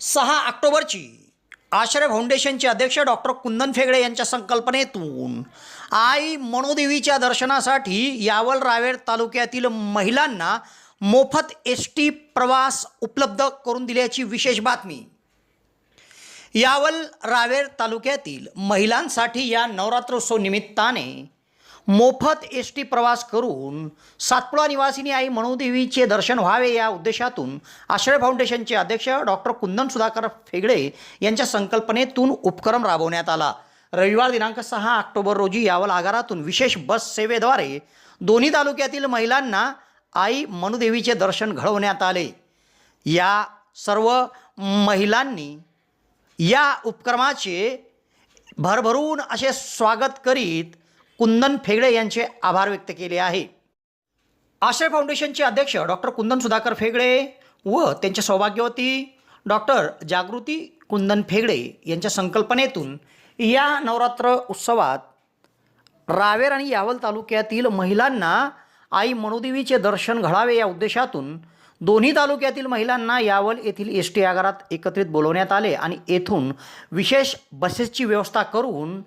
सहा ऑक्टोबरची आश्रय फाउंडेशनचे अध्यक्ष डॉक्टर कुंदन फेगडे यांच्या संकल्पनेतून आई मनोदेवीच्या दर्शनासाठी यावल रावेर तालुक्यातील महिलांना मोफत एस टी प्रवास उपलब्ध करून दिल्याची विशेष बातमी. यावल रावेर तालुक्यातील महिलांसाठी या नवरात्रोत्सव निमित्ताने मोफत एस टी प्रवास करून सातपुडा निवासिनी आई मणुदेवीचे दर्शन व्हावे या उद्देशातून आश्रय फाउंडेशनचे अध्यक्ष डॉक्टर कुंदन सुधाकर फेगडे यांच्या संकल्पनेतून उपक्रम राबवण्यात आला. रविवार दिनांक सहा ऑक्टोबर रोजी यावल आगारातून विशेष बस सेवेद्वारे दोन्ही तालुक्यातील महिलांना आई मनुदेवीचे दर्शन घडवण्यात आले. या सर्व महिलांनी या उपक्रमाचे भरभरून असे स्वागत करीत कुंदन फेगडे यांचे आभार व्यक्त केले आहे. आश्रय फाउंडेशनचे अध्यक्ष डॉक्टर कुंदन सुधाकर फेगडे व त्यांच्या सौभाग्यवती डॉक्टर जागृती कुंदन फेगडे यांच्या संकल्पनेतून या नवरात्र उत्सवात रावेर आणि यावल तालुक्यातील महिलांना आई मनोदेवीचे दर्शन घडावे या उद्देशातून दोन्ही तालुक्यातील महिलांना यावल येथील एस टी आगारात एकत्रित बोलवण्यात आले आणि येथून विशेष बसेसची व्यवस्था करून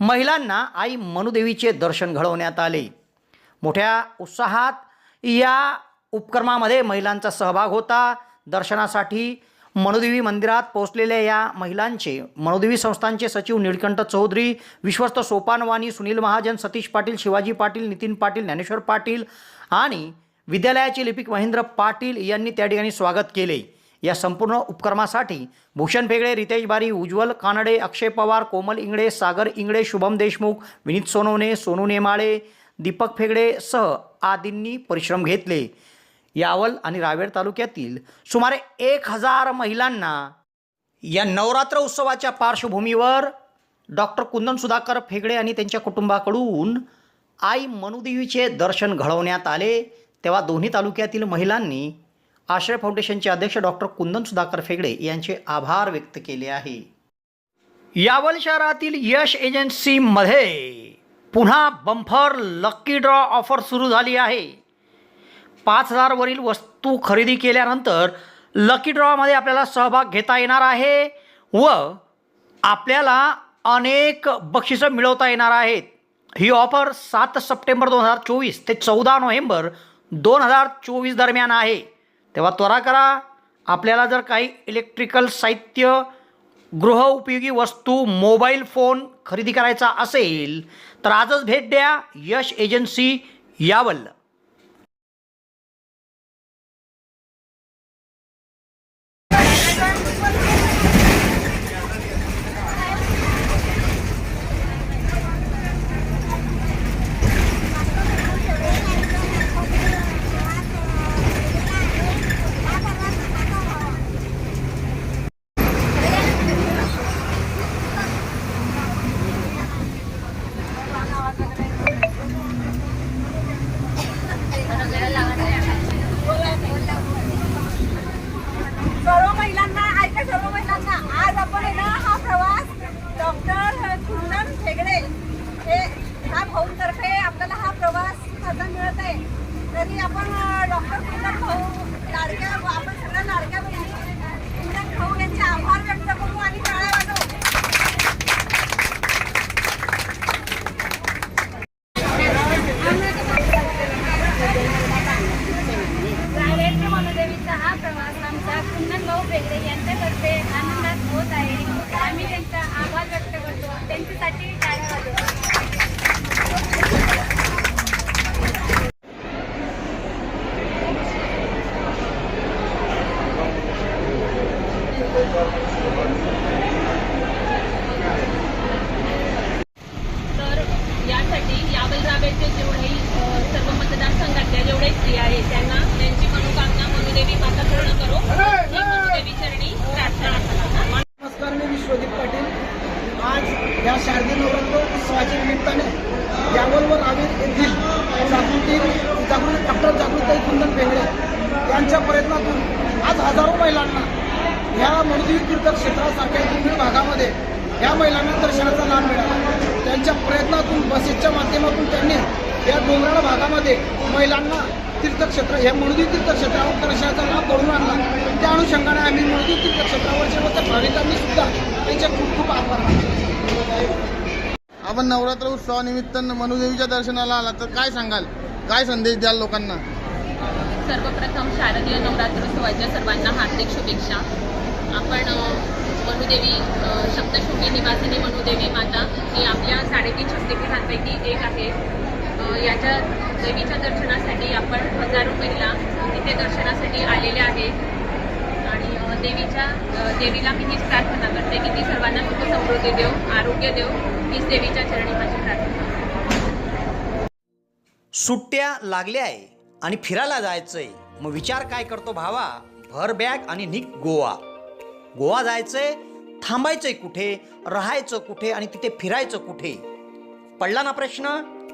महिलांना आई मनुदेवीचे दर्शन घडवण्यात आले. मोठ्या उत्साहात या उपक्रमामध्ये महिलांचा सहभाग होता. दर्शनासाठी मनुदेवी मंदिरात पोहोचलेल्या या महिलांचे मनुदेवी संस्थांचे सचिव निळकंठ चौधरी विश्वस्त सोपानवानी सुनील महाजन सतीश पाटील शिवाजी पाटील नितीन पाटील ज्ञानेश्वर पाटील आणि विद्यालयाचे लिपिक महेंद्र पाटील यांनी त्या ठिकाणी स्वागत केले. या संपूर्ण उपक्रमासाठी भूषण फेगडे रितेश बारी उज्ज्वल कानडे अक्षय पवार कोमल इंगळे सागर इंगळे शुभम देशमुख विनीत सोनवणे सोनू नेमाळे दीपक फेगडे सह आदींनी परिश्रम घेतले. यावल आणि रावेर तालुक्यातील सुमारे एक हजार महिलांना या नवरात्र उत्सवाच्या पार्श्वभूमीवर डॉक्टर कुंदन सुधाकर फेगडे आणि त्यांच्या कुटुंबाकडून आई मनुदेवीचे दर्शन घडवण्यात आले. तेव्हा दोन्ही तालुक्यातील महिलांनी आश्रय फाउंडेशनचे अध्यक्ष डॉक्टर कुंदन सुधाकर फेगडे यांचे आभार व्यक्त केले आहे. यावल शहरातील यश एजन्सीमध्ये पुन्हा बंफर लक्की ड्रॉ ऑफर सुरू झाली आहे. पाच हजारवरील वस्तू खरेदी केल्यानंतर लकी ड्रॉमध्ये आपल्याला सहभाग घेता येणार आहे व आपल्याला अनेक बक्षिसं मिळवता येणार आहेत. ही ऑफर सात सप्टेंबर दोन हजार चोवीस ते चौदा नोव्हेंबर दोन हजार चोवीस दरम्यान आहे. तेव्हा त्वरा करा. आपल्याला जर काही इलेक्ट्रिकल साहित्य गृहउपयोगी वस्तू मोबाईल फोन खरेदी करायचा असेल तर आजच भेट द्या. यश एजन्सी यावल सर्व महिलांना ऐका सर्व महिलांना आज आपण आहे ना हा प्रवास डॉक्टर कुंदन फेगडे हे ह्या भाऊतर्फे आपल्याला हा प्रवास साधन मिळत आहे तरी आपण डॉक्टर कुंदन भाऊ लाडक्या आपण सगळ्या लाडक्या बहिणी कुंदन भाऊ यांचे आभार व्यक्त करू आणि टाळ्या महादेवीचा हा प्रवास आमच्या कुंदन भाऊ बेगडे यांच्यातर्फे आनंदात होत आहे. आम्ही त्यांचा आभार व्यक्त करतो. त्यांच्यासाठी टाळ्या वाजवतो तर यासाठी यावल रावेरचे जेवढेही अ, सर्व मतदारसंघातल्या आहेत त्यांना त्यांची मनोकामना मनुदेवी माता पूर्ण करो. मनुदेवी चरणी प्रार्थना नमस्कार मी विश्वदीप पाटील. आज या शारदीय नवरात्र उत्सवाच्या निमित्ताने रावेर येथील जागृती जागृती डॉक्टर जागृती कुंदन बेंगडे यांच्या प्रयत्नातून आज हजारो महिलांना ह्या मनुदेवी तीर्थ क्षेत्रासारख्या दुर्मिळ भागामध्ये ह्या महिलांना दर्शनाचा लाभ मिळाला. त्यांच्या प्रयत्नातून बसेसच्या माध्यमातून त्यांनी या डोंगराळ भागामध्ये महिलांना तीर्थक्षेत्र हे मणुदी तीर्थक्षेत्रावर दर्शनाचा लाभ घडून आणला. त्या अनुषंगाने आम्ही तीर्थक्षेत्रावरचे व त्या भाविकांनी सुद्धा त्यांचे खूप खूप आभार आपण नवरात्र उत्सवानिमित्त मनुदेवीच्या दर्शनाला आला तर काय सांगाल? काय संदेश द्याल लोकांना? सर्वप्रथम शारदीय नवरात्रोत्सवाच्या सर्वांना हार्दिक शुभेच्छा. आपण मनुदेवी सप्तशृंगी निवासिनी मनुदेवी माता ही आपल्या साडेतीन शक्तिपीठांपैकी एक आहे. याच्या देवीच्या दर्शनासाठी आपण हजारो महिला तिथे दर्शनासाठी आलेल्या आहेत. आणि देवीच्या देवीला मी हीच प्रार्थना करते की ती सर्वांना सुख समृद्धी देव आरोग्य देव हीच देवीच्या चरणी माझी प्रार्थना. सुट्ट्या लागल्या आहे आणि फिरायला जायचंय. मग विचार काय करतो भावा? भर बॅग आणि निक गोवा. गोवा जायचंय थांबायचंय कुठे राहायचं कुठे आणि तिथे फिरायचं कुठे? पडला ना प्रश्न?